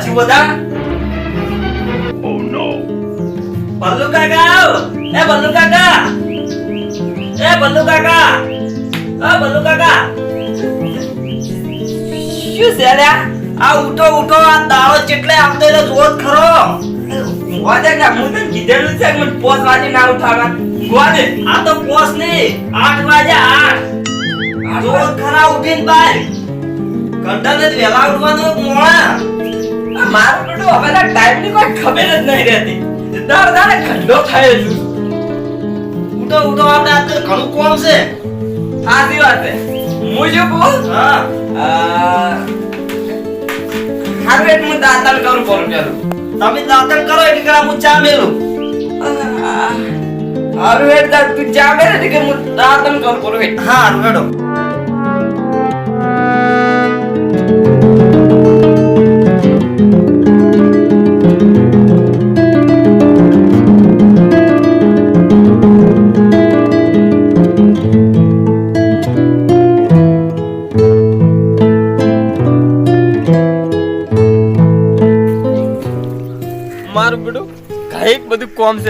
હજી બધા બલ્લુ કાકા આવ. એ બલ્લુ કાકા એ બલ્લુ કાકા આ બલ્લુ કાકા. શું છે લ્યા? આ ઉઠો ઉઠો આ દાળો ચેટલે આપતો એટલે જોત ખરો. વાજે કે હું તને કીધેલું છે કે મને પોસ વાજે ના ઉઠાડવા વાજે આ તો પોસ નહીં આઠ વાજે આઠ. જોત ખરા ઉઠીને બાર કંટાને જ વેલા ઉઠવાનું આ મારું બેટું હવે ના ટાઈમ કોઈ ખબર જ નહીં રહેતી. દર દાડે ઘંટો થાય છે ઉઠો ઉઠો આપણે આ તો ઘણું કોમ છે. સાચી વાત છે. હું કહું? હા. હારું એટલે હું દાંતણ કરું બોલું પેલું. તમે દાંતણ કરો એટલે કે હું ચા મેલું. હારું એટલે તું ચા મેલે કે હું દાંતણ કરું બોલું હા હારું કોમ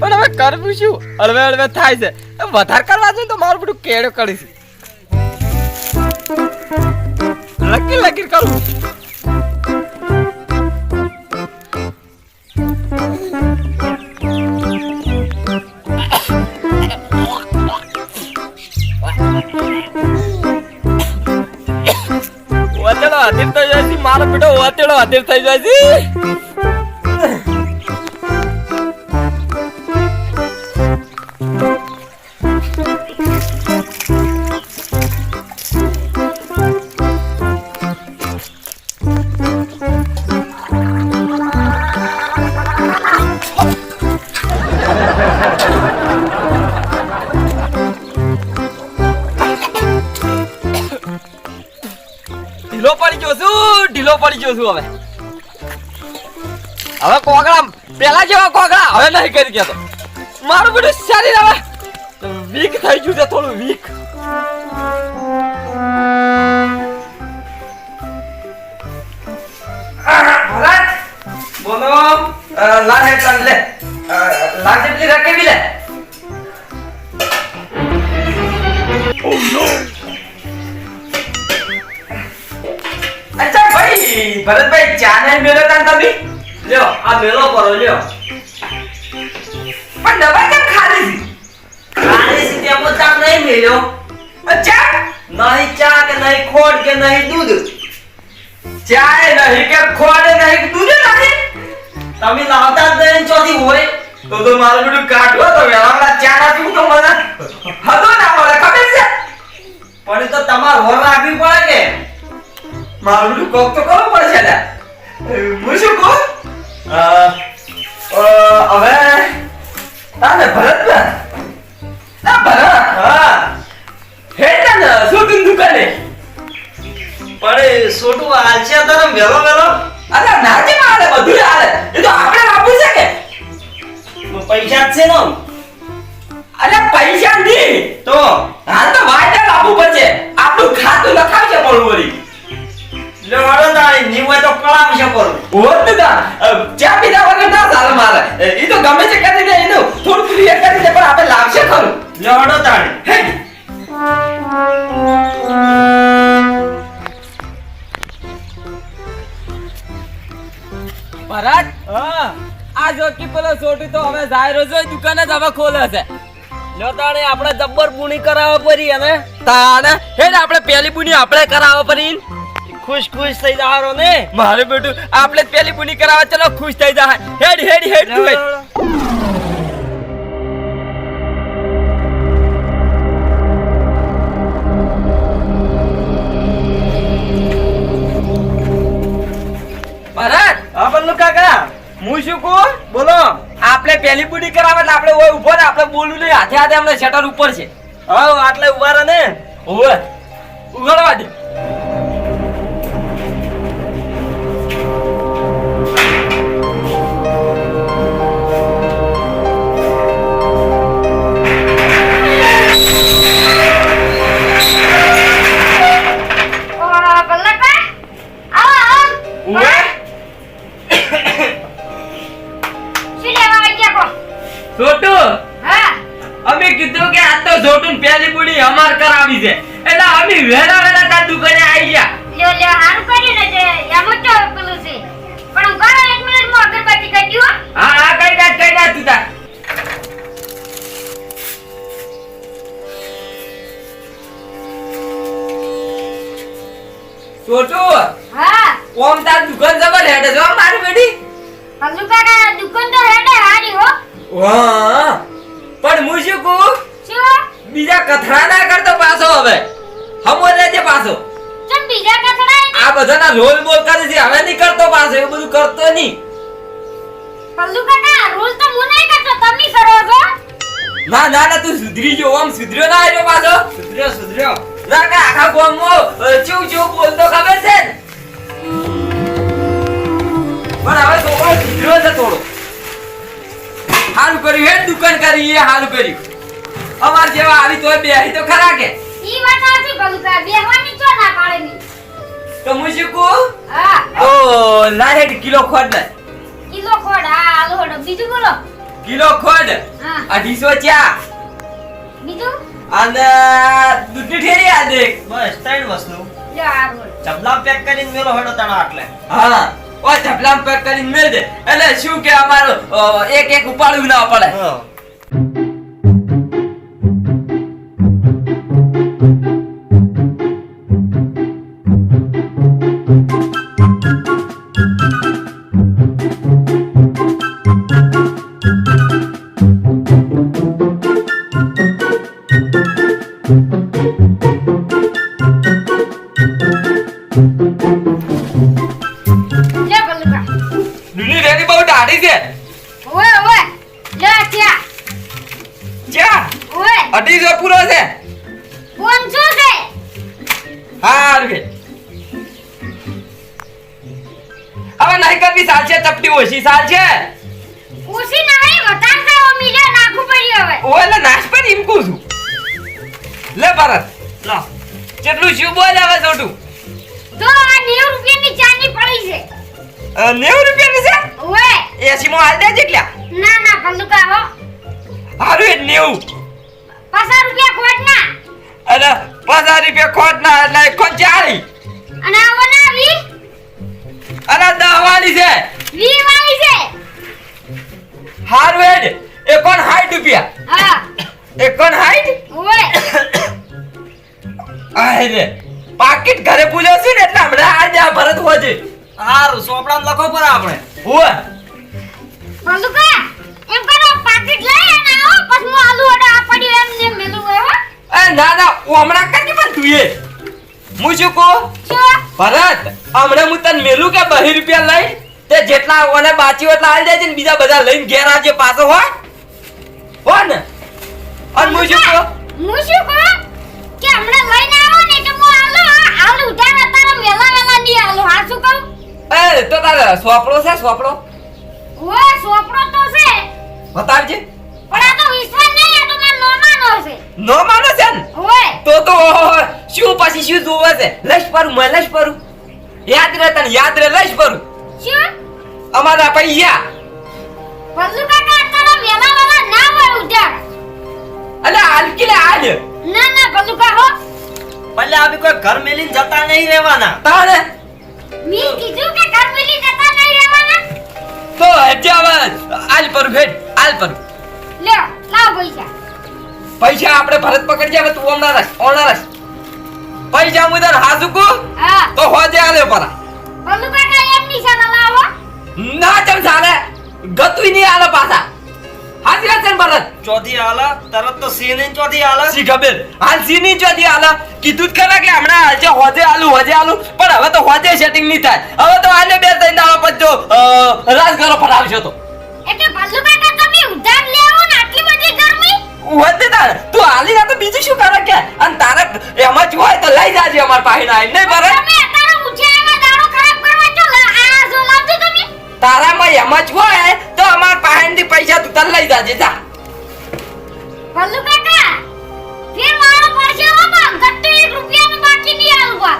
પણ હવે કરવું શું? હળવે હળવે થાય છે. વધારે કરવા જોઈએ તો મારું બેટું કેળો કરીશ લકી લકી કરું. વતેડો હાથીર થઈ જાય છે. મારો બેટો વતેડો હાથીર થઈ જાય છે. ઢીલો પડી ગયો છું હવે. હવે કોકડા પેલા જેવા કોકડા હવે નહીં કરી ગયા તો. મારું બધું શરીર હવે વીક થઈ ગયું છે થોડું વીક. ભરત બોલો લાલ હેડ લે. લાલ જેટલી રકેબી લે. અચ્છા ભરતભાઈ ચા નહીં મેલો તાન તમે? લ્યો આ મેલો કરો લ્યો. પણ ડબ્બા કેમ ખાલી છે? ખાલી છે તેમ ચા નહીં મેલ્યો અચ્છા નહીં ચા કે નહીં ખોડ કે નહીં દૂધ? ચાય નહીં કે ખોડે નહીં દૂધ નહીં તમે લાવતા જ નહીં ચોથી હોય. તો તો મારું બધું કાઢવો તો વેલામાં ચા ના પીવું તો મને. હતો ના મળે ખબર છે? પણ તો તમારે હોર રાખવી પડે કે? મારું કોક તો કરવું પડશે ને? હું શું કહું? હવે તાને ભરત ને? ના ભરત હા. હે ને શું તું દુકાને પણ સોટું આલશે તરમ વેલો વેલો અરે નાજે મારે બધું હાલે. એ તો આપણે આપવું છે કે? પૈસા જ છે ને અરે પૈસા નહીં. તો? હાલ તો વાયદા આપવું પડશે. આપણું ખાતું લખાવશે પણ વળી. લે વાળો તારી ની હોય તો કળાવ છે પર હોત ને ચા પીધા વગર ના ચાલે મારે. એ તો ગમે છે કરી દે એનું થોડું ક્લિયર કરી દે પણ આપણે લાવશે ખરું. લે વાળો હે ભરત આ જોકી પેલો છોટી તો હવે જાયરો જોઈ દુકાને જ હવે ખોલે છે. લ્યો તાણે આપણે જબ્બર બુણી કરાવવા પડી અને તાણે હેડ આપણે પેલી બુણી આપણે કરાવવા પડી. ખુશ ખુશ થઈ જવાનો ને. મારે બેટું આપણે જ પેલી બુણી કરાવવા ચલો ખુશ થઈ જા. હેડ હેડ હેડ તું હેડ. હા બલ્લુ કાકા. હું શું કહું? બોલો. આપણે પેલી બુડી કરાવે એટલે આપણે ઓય ઊભો ને આપણે બોલવું નહીં. હાથે હાથે અમને શટર ઉપર છે. હા આટલે ઊભા રહે ને. ઓય ઉગાડવા દે. છોટુ હા. ઓમ તાર દુકાન જબર હેડે. જો મારી બેટી. પલ્લુ કાકા દુકાન તો હેડે હારી હો. વાહ પણ હું શું કહું? શું બીજા કથરા ના કરતો પાછો હવે. હમો લેજે પાછો. ચમ બીજા કથરા આ બધાના રોલ બોલ કરે છે. હવે નહીં કરતો પાછો. એવું બધું કરતો નહીં. પલ્લુ કાકા રોલ તો હું નહીં કરતો. તમે કરો છો? ના ના ના તું સુધરી જો આમ સુધર્યો ના આવ્યો પાછો. સુધર્યો સુધર્યો. ના આખા ગામમાં ચૂ ચૂ બોલતો ખબર છે ને? પણ હવે છોકરો સુધર્યો છે થોડો. સારું કર્યું હે દુકાન કરી એ સારું કર્યું. અમાર જેવા આવી તોય બેહી તો ખરા કે. ઈ વાત સાચી પલ્લુ બેહવાની ચો ના પાડે ની. તો હું શું કહું? હા. ઓ લાહેડ કિલો ખોડ ને. કિલો ખોડ હા બીજું બોલો. કિલો ખોડ. હા. અઢીસો ચા. બીજું? અને દૂધી ઠેરી આ દેખ બસ ત્રણ વસ્તુ. યાર ચપલા પેક કરીને મેલો હેડો તણા આટલે હા ઓ ચપલા પેક કરીને મેળ દે. એટલે શું કે અમારું એક એક ઉપાડવું ના પડે. ઠેરી બહુ ઓય ઓય લ્યો ચા ચા ઓય. અઢીસો પૂરો છે. પોનસો છે હારું કે હવે નહીં કરવી સાલ છે ચપટી ઓછી સાલ છે. ઉસી નહીં વતાર ખાઓ મીરા નાખું પડ્યું હવે. ઓ એટલે નાશ પર છું. લે ભારત. લો. કેટલું શું બોલ હવે છોટું તો આ 90 રૂપિયાની ચાની પડી છે. અ, નેવું રૂપિયાની છે? ઓય. એસી માં હાલ દેજે એટલે ના ના પલ્લુ કાહો. હારું એ નેવું. પચાસ રૂપિયા ખોટ ના અરે પચાસ રૂપિયા ખોટ ના એટલે એકસો ચાલીસ અને આવો ના વી અરે દહ વાળી છે. વી વાળી છે. હારું હેડ એકોણ સાઠ રૂપિયા? હા. એકોણ હાઈ ઓય આય રે પાકીટ ઘરે પૂજ્યો છે ને એટલે હમણાં આજે ભરત હોજે. હારું સોપડામાં લખો પર આપણે. હુએ પલ્લુ એમ કરો પાકીટ લઈ અને આવો પછી હું આલુ વડા આ એમ ને મેલું હોય એ ના હમણાં કરી પણ તું એ. હું શું કહું? ભરત હમણાં હું તને મેલું કે બહી રૂપિયા લઈ? તે જેટલા ઓને બાચી એટલા આવી જાય છે ને બીજા બધા લઈને ઘેર આવજે પાછો હોય હો ને? અને હું શું કહું? હું શું કહું? કે હમણાં લઈને આવો ને કે હું આલુ આલુ ઉધાર અત્યારે વેલા વેલા નહીં આલુ હા શું કહું? એ તો તારે સોપડો છે સોપડો. ઓય સોપડો તો છે. બતાવજે પણ આ તો વિશ્વાસ નહીં આ તો મારો નોમાનો છે. નો માનો છે ને? ઓય તો તો શું પછી શું જોવે છે? લશ પરું મે લશ પરું યાદ રહે તને યાદ રહે લશ પરું શું? અમારા પૈયા પલ્લુ કાકા અત્યારે વેલા વેલા ના હોય ઉધાર અલે હાલ લે હાલ. ના ના પલ્લુ કાહો પલ્લે આવી કોઈ ઘર મેલીને જતા નહીં રહેવાના. તારે? મી કીધું કે ઘર મેલી જતા તો હજી હવે હાલ પરું ભેટ હાલ પર. લ્યો લાવ પૈસા. પૈસા આપણે ભરત પકડજે હવે તું હમણાં રસ ઓણા રસ પૈસા મુદર તને હાસુ કુ હા. તો હોજે આલે પરા પલ્લુ કાકા એમ નિશાના લાવો. ના ચમ ચાલે ગતુઈ નહીં આલે પાછા. હાજી વાત છે ને ભરત ચોથી આલા તરત તો સી નહીં ચોથી આલા. સી ખબર? હાલ સી ની ચોથી આલે. કીધું જ ખરા કે હમણાં આજે છે હોજે આલુ હોજે આલુ. પણ હવે તો હોજે સેટિંગ નહીં થાય. હવે તો આને બે ત્રણ દાડા પછી જો રાજ ઘરો ફટાવશો તો. એટલે પલ્લુ કાકા તમે ઉધાર લેવો ને આટલી બધી ગરમી? વધે તારે. તું આલી ના તો બીજું શું કરે કે? અને તારે એમાં જ હોય તો લઈ જાજે અમાર પાસે ના નહીં ભરત તમે અત્યારે ઊંચે એવા દાડો ખરાબ કરવા ચો આ જો લાવજો તમે. તારામાં એમ જ હોય. તને લઈ જાજે જા. પલ્લુ કાકા ફેર મારો પડશે હો પણ ગટ્ટુ રૂપિયાનું બાકી નહીં આલવા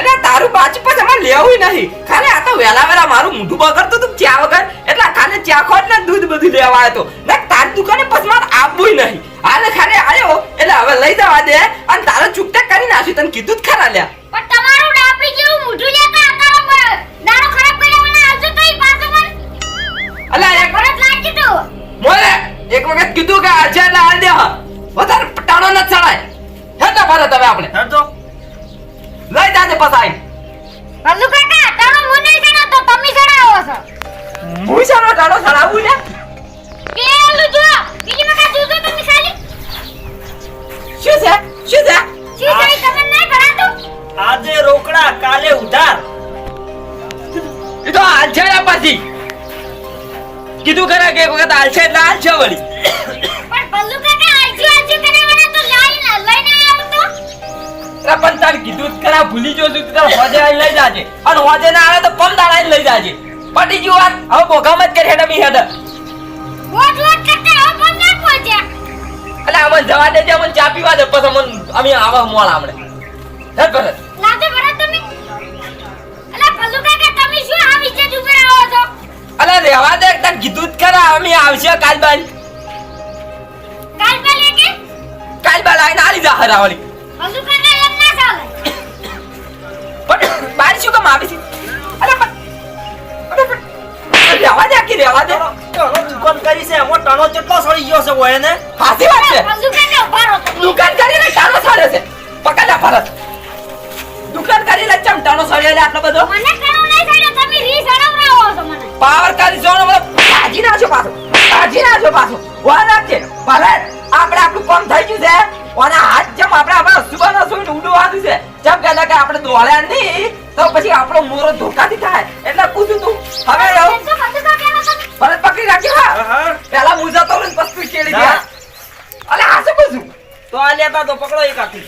અરે તારું પાછું પછી અમારે લેવું નહીં. ખાલી આ તો વેલા વેલા મારું મોઢું બગડતું તું ચા વગર એટલે ખાલી ચા ખોટ ને દૂધ બધું લેવા આવ્યો તો ને તાર દુકાને પછી મારે આવવું નહીં. હાલે ખાલી આવ્યો એટલે હવે લઈ જવા દે અને તારો ચૂકતા કરી નાખ્યું તને કીધું જ ખરા લ્યા. કીધું છે એટલે હાલ દે વધારે પટાણો ન ચડાય. હે તો ભરે તમે આપણે. હે તો લઈ જાજે પસાઈ ભલ્લુ કાકા તારો મને જણા તો તમે ચડાવો છો. હું ચડો ટાણો ચડાવું ને પેલું જો બીજી મકા જોજો તમે ખાલી. શું છે? શું છે? શું છે તમે નહીં ભરાતું. આજે રોકડા કાલે ઉધાર. એ તો હાલ છે પછી. કીધું ખરા કે વખત હાલ છે એટલે હાલ છે વળી. અરે પણ તાર કીધું જ ખરા ભૂલી જો છું તાર હોજે આઈ લઈ જાજે. અને હોજે ના આવે તો પમ દાડા આઈ લઈ જાજે. પટી ગયું વાત હવે બોગામ જ કરી હેડ બી હેડ. વોટ વોટ કરતા હો ફોન ના પહોંચ્યા એટલે અમને જવા દેજે અમને ચા પીવા દે પછી અમને અમે આવા મોળ આમણે હે ભરત લાગે ભરત તમે. અલા ભલ્લુ કાકા તમે શું આ વિશે ઉપર આવો છો? અલે રહેવા દે તાર કીધું જ ખરા અમે આવશે કાલ બાલ કાલ પે કે? કાલ બાલ આઈને આલી જા હરાવળી. ભલ્લુ કાકા પણ બાર શું કામ આવે છે? અરે પણ રહેવા દે આખી રહેવા દે. દુકાન કરી છે. એમાં ટણો કેટલો સડી ગયો છે ઓય ને? સાચી વાત છે. ભલ્લુ કાકા ઊભા રહો. તમે. દુકાન કરીને ટાણો સાડે છે. પકડ લે દુકાન કરીને ચમ ટાણો સાડે આટલો બધો? મને કરું નહીં સાડ્યો તમે રી સડાવરાવો છો મને. પાવર કરી જોનો મને કાજી નાખો પાછો. કાજી નાખો પાછો. વા નાખજે ભલે આપણે આપણું કામ થઈ ગયું છે અને હાથ જેમ આપણે આપણે સુબાના સુઈને ઉડવાનું છે. જેમ કે કે આપણે દોડ્યા આપણો મોરો ધોકાથી થાય. એટલે પૂછું તું હવે આવું. એમ તો ભલ્લુ કાકાનો તમે ભલે પકડી રાખી હા. હા પેલા મુજા તો પસ્તુ કેળી ગયા અરે અલે આ શું પૂછું તો આ લેતા તો પકડો એક આખી